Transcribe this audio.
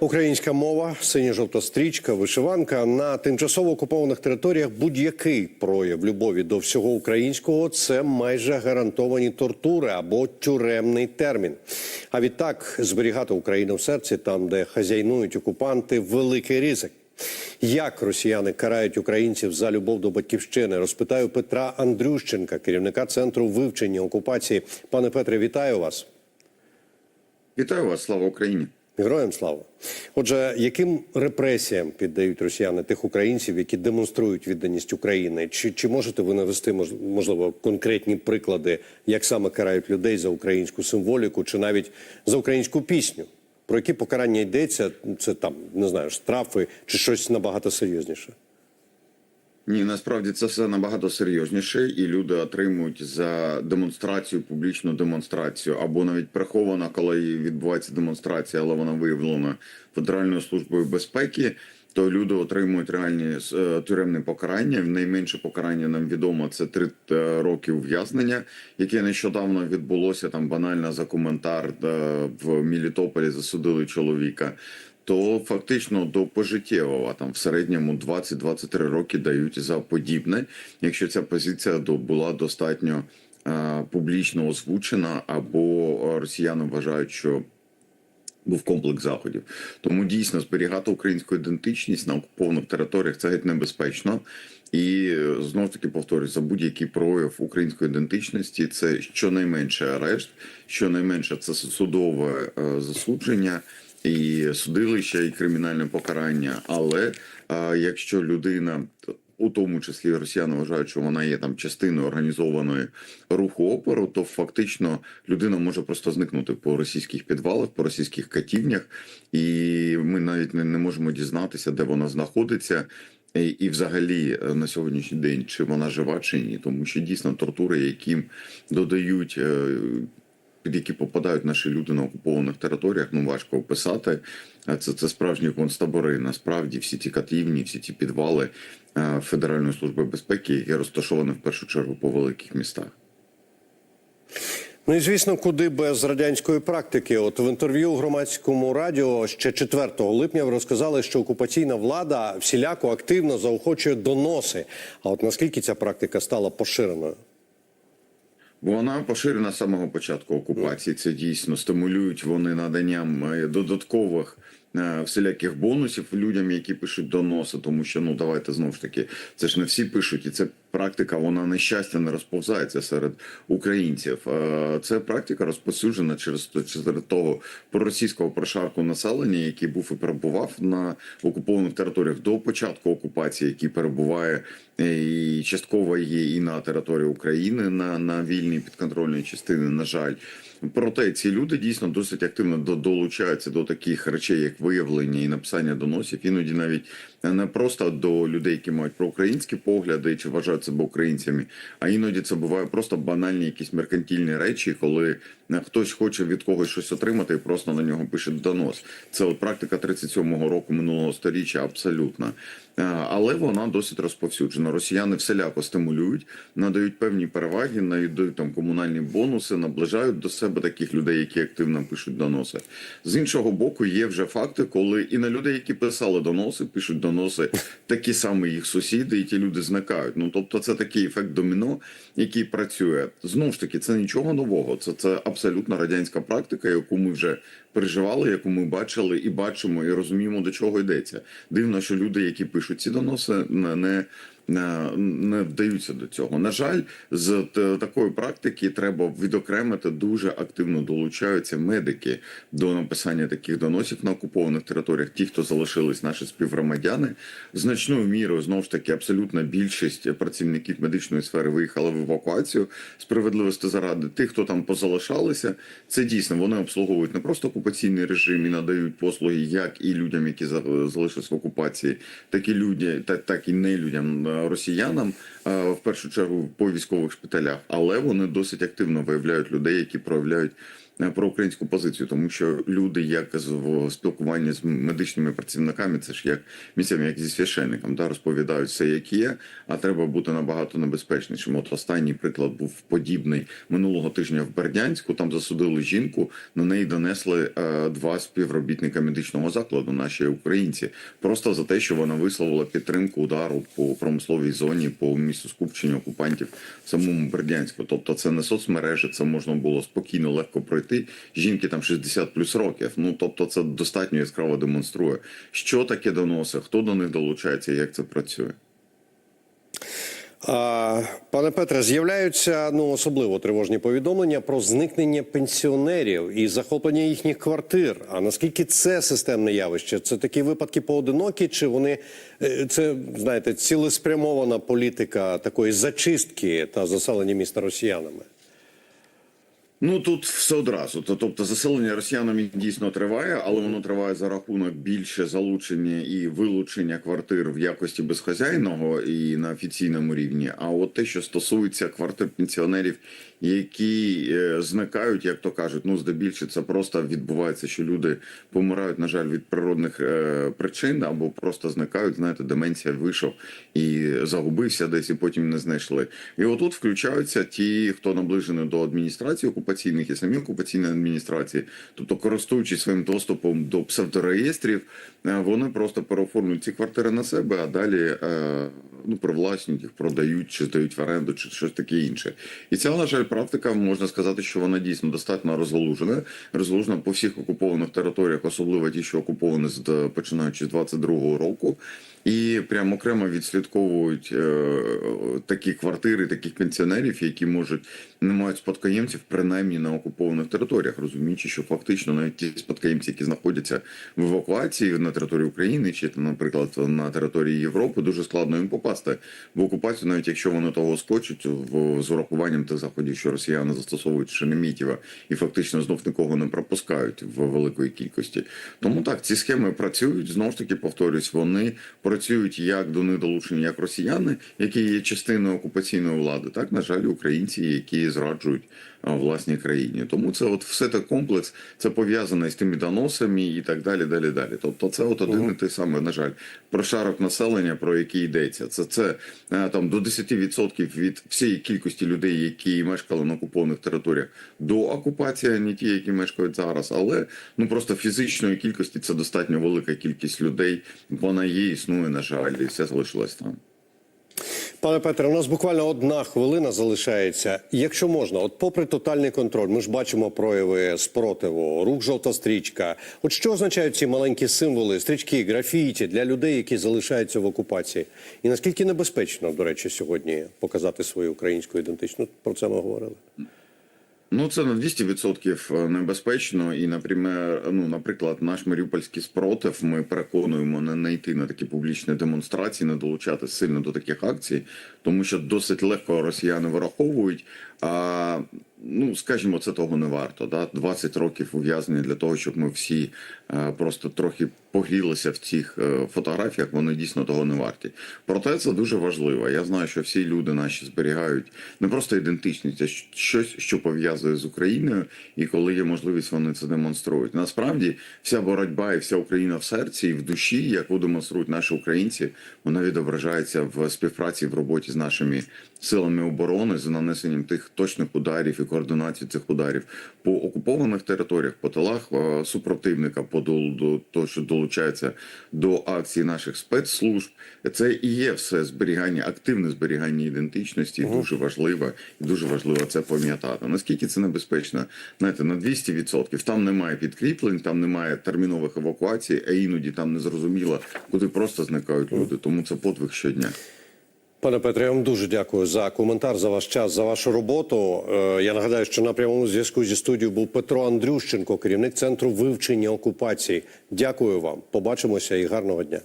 Українська мова, синьо-жовта стрічка, вишиванка на тимчасово окупованих територіях будь-який прояв любові до всього українського це майже гарантовані тортури або тюремний термін. А відтак зберігати Україну в серці, там де хазяйнують окупанти, великий ризик. Як росіяни карають українців за любов до батьківщини? Розпитаю Петра Андрющенка, керівника центру вивчення окупації. Пане Петре, вітаю вас. Вітаю вас, слава Україні. Героям слава. Отже, яким репресіям піддають росіяни тих українців, які демонструють відданість України? Чи, чи можете ви навести мож- можливо конкретні приклади, як саме карають людей за українську символіку, чи навіть за українську пісню? Про які покарання йдеться? Це там не знаю, штрафи чи щось набагато серйозніше? Ні, насправді це все набагато серйозніше, і люди отримують за демонстрацію, публічну демонстрацію, або навіть прихована, коли відбувається демонстрація, але вона виявлена Федеральною службою безпеки. То люди отримують реальні е, тюремне покарання. Найменше покарання нам відомо це три е, роки ув'язнення, яке нещодавно відбулося там банально за коментар е, в Мілітополі засудили чоловіка. То фактично до пожиттєвого там в середньому 20-23 роки дають за подібне, якщо ця позиція була достатньо е, публічно озвучена, або е, росіяни вважають, що був комплекс заходів. Тому дійсно зберігати українську ідентичність на окупованих територіях це геть небезпечно. І знов таки повторюю, за будь-який прояв української ідентичності це щонайменше арешт, щонайменше це судове е, засудження. І судилище, і кримінальне покарання. Але е, якщо людина, у тому числі росіяни вважають, що вона є там частиною організованої руху опору, то фактично людина може просто зникнути по російських підвалах, по російських катівнях, і ми навіть не, не можемо дізнатися, де вона знаходиться. І, і взагалі е, на сьогоднішній день чи вона жива чи ні, тому що дійсно тортури, яким додають е, під які попадають наші люди на окупованих територіях, ну важко описати. А Це, це справжні концтабори. Насправді всі ті катівні, всі ті підвали е, Федеральної служби безпеки, які розташовані в першу чергу по великих містах. Ну і звісно, куди без радянської практики. От в інтерв'ю громадському радіо ще 4 липня ви розказали, що окупаційна влада всіляко активно заохочує доноси. А от наскільки ця практика стала поширеною? Вона поширена з самого початку окупації. Це дійсно стимулюють вони наданням е, додаткових е, всіляких бонусів людям, які пишуть доноси, тому що ну давайте знову ж таки, це ж не всі пишуть, і це практика, вона на щастя не розповзається серед українців. Е, Це практика розповсюджена через серед того проросійського прошарку населення, який був і перебував на окупованих територіях до початку окупації, який перебуває е, і частково є і на території України на, на вільній підконтрольній частини. На жаль, проте ці люди дійсно досить активно долучаються до таких речей, як виявлення і написання доносів, іноді навіть не просто до людей, які мають проукраїнські погляди чи вважають себе українцями, а іноді це буває просто банальні якісь меркантильні речі, коли е, хтось хоче від когось щось отримати і просто на нього пише донос. Це от практика 37-го року минулого сторіччя абсолютно. Е, Але вона досить розповсюджена. Росіяни всіляко стимулюють, надають певні переваги, надають там комунальні бонуси, наближають до себе таких людей, які активно пишуть доноси. З іншого боку, є вже факти, коли і на людей, які писали доноси, пишуть доноси такі самі їх сусіди, і ті люди зникають. Ну тобто, це такий ефект доміно, який працює. Знову ж таки, це нічого нового. Це це абсолютно радянська практика, яку ми вже переживали, яку ми бачили і бачимо, і розуміємо, до чого йдеться. Дивно, що люди, які пишуть ці доноси, не. Не вдаються до цього. На жаль, з такої практики треба відокремити дуже активно долучаються медики до написання таких доносів на окупованих територіях. Ті, хто залишились наші співгромадяни, значною мірою знову ж таки абсолютна більшість працівників медичної сфери виїхала в евакуацію справедливості заради. Тих, хто там позалишалися, це дійсно вони обслуговують не просто окупаційний режим і надають послуги як і людям, які за- залишились в окупації, так і людям, так і не людям е, росіянам, в першу чергу по військових шпиталях, але вони досить активно виявляють людей, які проявляють е, про українську позицію, тому що люди, як з в спілкуванні з медичними працівниками, це ж як місцями, як зі священником, да, розповідають все, як є, а треба бути набагато небезпечнішим. От останній приклад був подібний минулого тижня в Бердянську. Там засудили жінку, на неї донесли е, два співробітника медичного закладу, наші українці, просто за те, що вона висловила підтримку удару по промисловій зоні, по місцю скупчення окупантів в самому Бердянську. Тобто, це не соцмережі, це можна було спокійно, легко пройти. Жінки там 60 плюс років. Ну тобто, це достатньо яскраво демонструє, що таке доноси, хто до них долучається, як це працює. Пане Петре, з'являються ну особливо тривожні повідомлення про зникнення пенсіонерів і захоплення їхніх квартир. А наскільки це системне явище? Це такі випадки поодинокі, чи вони е, це знаєте цілеспрямована політика такої зачистки та заселення міста росіянами? Ну тут все одразу. Тобто заселення росіянами дійсно триває, але воно триває за рахунок більше залучення і вилучення квартир в якості безхазяйного і на офіційному рівні. А от те, що стосується квартир пенсіонерів, які е, зникають, як то кажуть, ну здебільшого це просто відбувається, що люди помирають, на жаль, від природних е, причин або просто зникають. Знаєте, деменція вийшов і загубився десь, і потім не знайшли. І отут включаються ті, хто наближений до адміністрації окупаційних і самі окупаційні адміністрації, тобто користуючись своїм доступом до псевдореєстрів, е, вони просто переоформлюють ці квартири на себе, а далі ну привласнюють їх, продають чи здають в оренду, чи щось таке інше. І ця, на жаль, практика можна сказати, що вона дійсно достатньо розгалужена, розгалужена по всіх окупованих територіях, особливо ті, що окуповані з починаючи з 22-го року. І прямо окремо відслідковують е, такі квартири, таких пенсіонерів, які можуть не мають спадкоємців, принаймні на окупованих територіях, розуміючи, що фактично навіть ті спадкоємці, які знаходяться в евакуації на території України, чи, наприклад, на території Європи, дуже складно їм попасти в окупацію, навіть якщо вони того схочуть, в з урахуванням тих заходів, що росіяни застосовують Шереметьєва і фактично знов нікого не пропускають в великої кількості. Тому так ці схеми працюють знову ж таки повторюсь, вони працюють як до них долучені, як росіяни, які є частиною окупаційної влади, так на жаль, українці, які зраджують а, власній країні. Тому це от все той комплекс, це пов'язане з тими доносами і так далі. Далі, далі. Тобто, це от один і той самий, на жаль, прошарок населення, про який йдеться. Це це е, там до 10% від всієї кількості людей, які мешкали на окупованих територіях до окупації, не ті, які мешкають зараз. Але ну просто фізичної кількості це достатньо велика кількість людей. Вона є, існує, на жаль, і все залишилось там. Пане Петре, у нас буквально одна хвилина залишається. Якщо можна, от попри тотальний контроль, ми ж бачимо прояви спротиву, рух жовта стрічка. От що означають ці маленькі символи, стрічки, графіті для людей, які залишаються в окупації? І наскільки небезпечно, до речі, сьогодні показати свою українську ідентичність? Про це ми говорили. Ну, це на 200% небезпечно. І, наприклад, ну, наприклад, наш маріупольський спротив ми переконуємо не, не йти на такі публічні демонстрації, не долучати сильно до таких акцій, тому що досить легко росіяни вираховують. А ну, скажімо, це того не варто. Да? 20 років ув'язнення для того, щоб ми всі е, просто трохи погрілися в цих е, фотографіях. Вони дійсно того не варті. Проте це дуже важливо. Я знаю, що всі люди наші зберігають не просто ідентичність, а щось, що пов'язує з Україною, і коли є можливість, вони це демонструють. Насправді, вся боротьба і вся Україна в серці і в душі, яку демонструють наші українці, вона відображається в співпраці в роботі з нашими силами оборони з нанесенням тих точних ударів і координації цих ударів по окупованих територіях, по тилах е, супротивника, по до, до того, що долучається до акцій наших спецслужб. Це і є все зберігання, активне зберігання ідентичності, і дуже важливо, і дуже важливо це пам'ятати. Наскільки це небезпечно? Знаєте, на 200%. Там немає підкріплень, там немає термінових евакуацій, а іноді там не зрозуміло, куди просто зникають люди. Тому це подвиг щодня. Пане Петре, я вам дуже дякую за коментар, за ваш час, за вашу роботу. Е, Я нагадаю, що на прямому зв'язку зі студією був Петро Андрющенко, керівник центру вивчення окупації. Дякую вам. Побачимося і гарного дня.